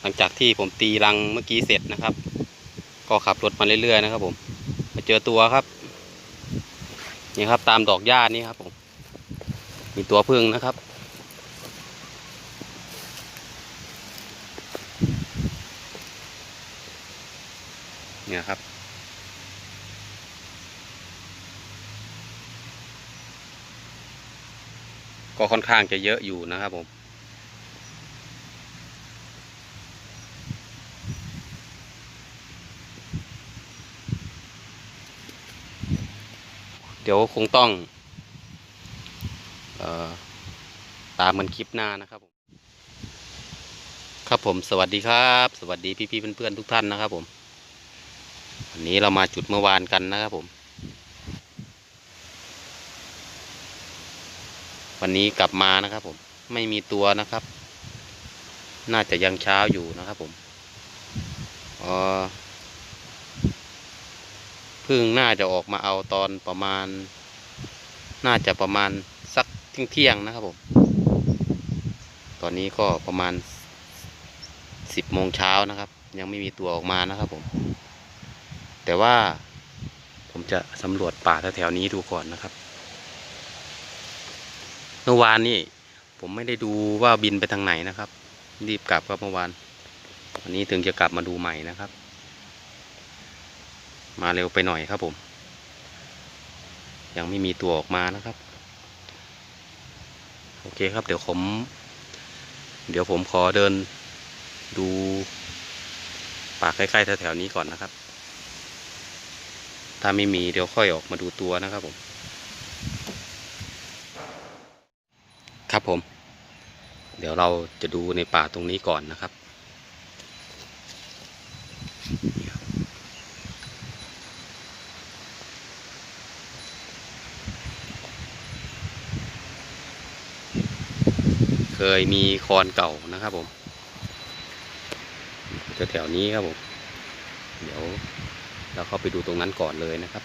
หลังจากที่ผมตีรังเมื่อกี้เสร็จนะครับ ก็ขับรถมาเรื่อยๆนะครับผมมาเจอตัวครับ นี่ครับตามดอกหญ้านี่ครับผมมีตัวพึ่งนะครับ เนี่ยครับก็ค่อนข้างจะเยอะอยู่นะครับผม เดี๋ยวคงต้องออตามมันคลิปหน้านะครับผมครับผมสวัสดีครับ สวัสดีพี่ๆเพื่อนๆทุกท่านนะครับผมวันนี้เรามาจุดเมื่อวานกันนะครับผม วันนี้กลับมานะครับผมไม่มีตัวนะครับ น่าจะยังเช้าอยู่นะครับผมเออ พึ่งน่าจะออกมาเอาตอนประมาณ น่าจะประมาณสักเที่ยงๆนะครับผม ตอนนี้ก็ประมาณสิบโมงเช้านะครับ ยังไม่มีตัวออกมานะครับผม แต่ว่าผมจะสำรวจป่าแถวๆนี้ดูก่อนนะครับ เมื่อวานนี่ผมไม่ได้ดูว่าบินไปทางไหนนะครับ รีบกลับครับเมื่อวานวันนี้ถึงจะกลับมาดูใหม่นะครับ มาเร็วไปหน่อยครับผม ยังไม่มีตัวออกมานะครับ โอเคครับเดี๋ยวผม เดี๋ยวผมขอเดินดูป่าใกล้ๆแถวๆนี้ก่อนนะครับ ถ้าไม่มีเดี๋ยวค่อยออกมาดูตัวนะครับผม ครับผม เดี๋ยวเราจะดูในป่าตรงนี้ก่อนนะครับ เคยมีคอนเก่านะครับผมแถวๆนี้ครับผม เดี๋ยวเราเข้าไปดูตรงนั้นก่อนเลยนะครับ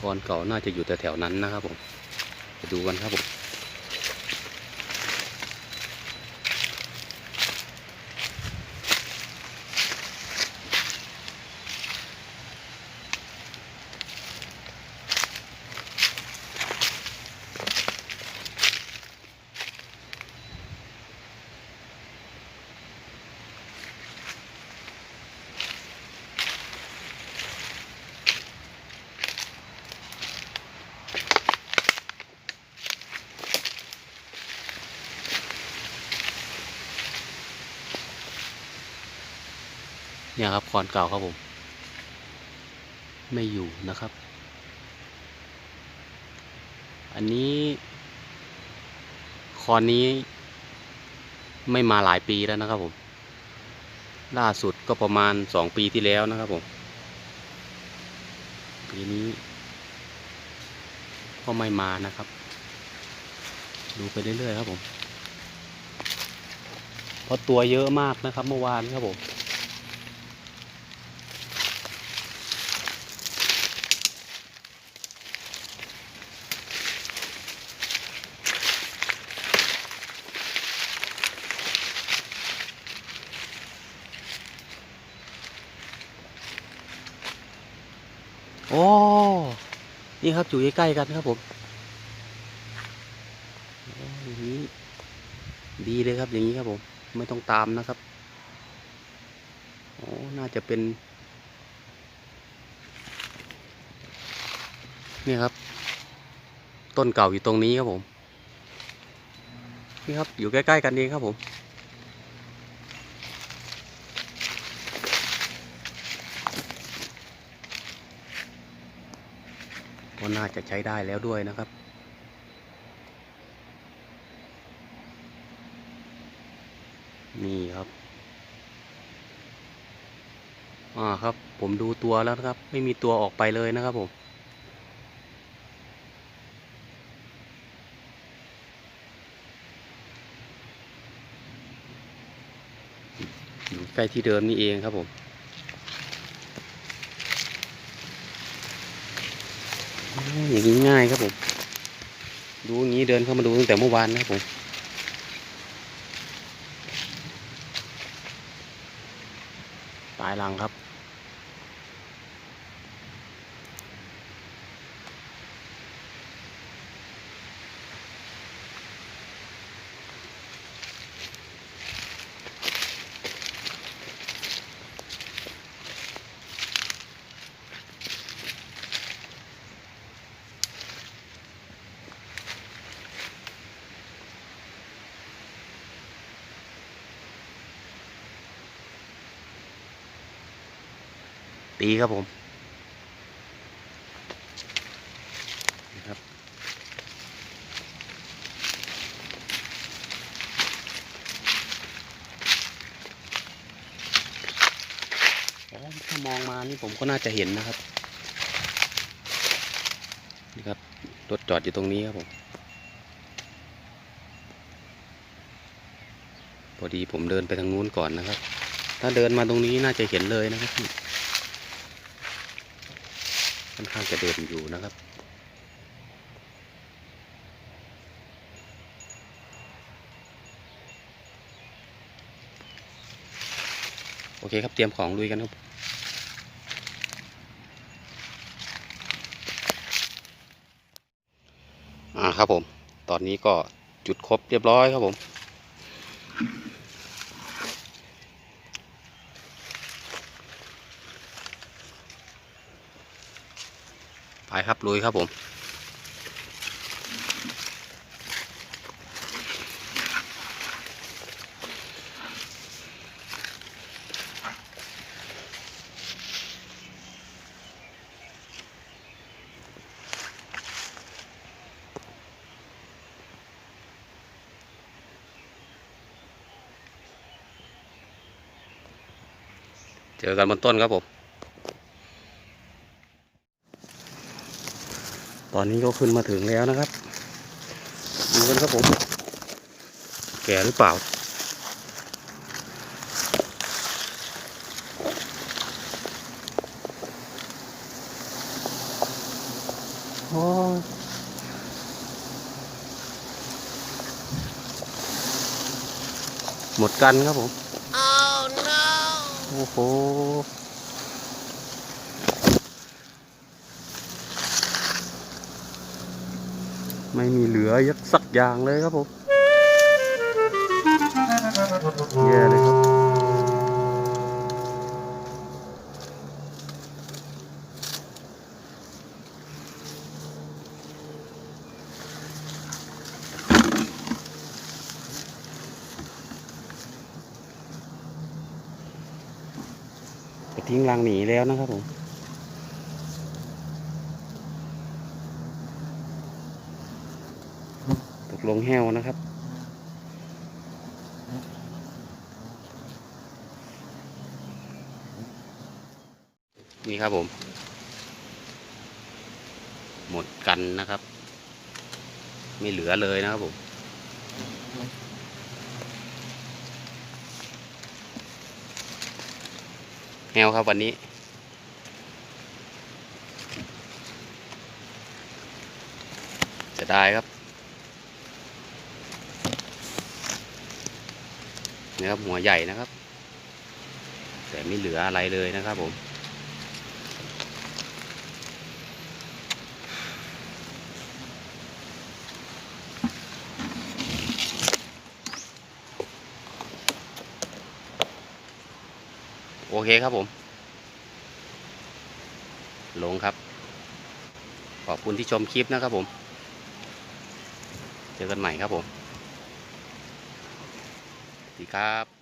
คอนเก่าน่าจะอยู่แถวๆนั้นนะครับผม ไปดูกันครับผม เนี่ยครับคอนเก่าครับผม ไม่อยู่นะครับ อันนี้คอนนี้ไม่มาหลายปีแล้วนะครับผม ล่าสุดก็ประมาณสองปีที่แล้วนะครับผม ปีนี้ ก็ไม่มานะครับ ดูไปเรื่อยๆครับผม เพราะตัวเยอะมากนะครับเมื่อวานครับผม โอ้ นี่ครับอยู่ใกล้ๆกันครับผมโอ้อย่างนี้ดีเลยครับอย่างนี้ครับผม ไม่ต้องตามนะครับโอ้น่าจะเป็น นี่ครับ ต้นเก่าอยู่ตรงนี้ครับผม นี่ครับอยู่ใกล้ๆกันเองครับผม น่าจะใช้ได้แล้วด้วยนะครับ นี่ครับ อ่าครับ ผมดูตัวแล้วนะครับ ไม่มีตัวออกไปเลยนะครับผมอยู่ใกล้ที่เดิมนี่เองครับผม อย่างนี้ง่ายครับผม ดูอย่างนี้เดินเข้ามาดูตั้งแต่เมื่อวานนะครับผมปลายหลังครับ ตีครับผมนี่ครับถ้ามองมานี่ผมก็น่าจะเห็นนะครับนี่ครับรถจอดอยู่ตรงนี้ครับผมพอดีผมเดินไปทางนู้นก่อนนะครับ ถ้าเดินมาตรงนี้น่าจะเห็นเลยนะครับพี่ ค่อนข้างจะเดินอยู่นะครับ โอเคครับเตรียมของลุยกันครับอ่าครับผม ตอนนี้ก็จุดครบเรียบร้อยครับผม ไปครับลุยครับผมเจอกันบนต้นครับผม อนนี้ก็ขึ้นมาถึงแล้วนะครับดูกันครับผม แก่หรือเปล่า โอ้ยหมดกันครับผม Oh no! โอ้โห ไม่มีเหลือยักสักอย่างเลยครับผมแย่เลยครับ ไปทิ้งรังหนีแล้วนะครับผม ลงแห้วนะครับ นี่ครับผม หมดกันนะครับ ไม่เหลือเลยนะครับผมแห้วครับวันนี้จะได้ครับ นี่ยครับหัวใหญ่นะครับ แต่ไม่เหลืออะไรเลยนะครับผมโอเคครับผม ลงครับ ขอบคุณที่ชมคลิปนะครับผม เจอกันใหม่ครับผม ดีครับ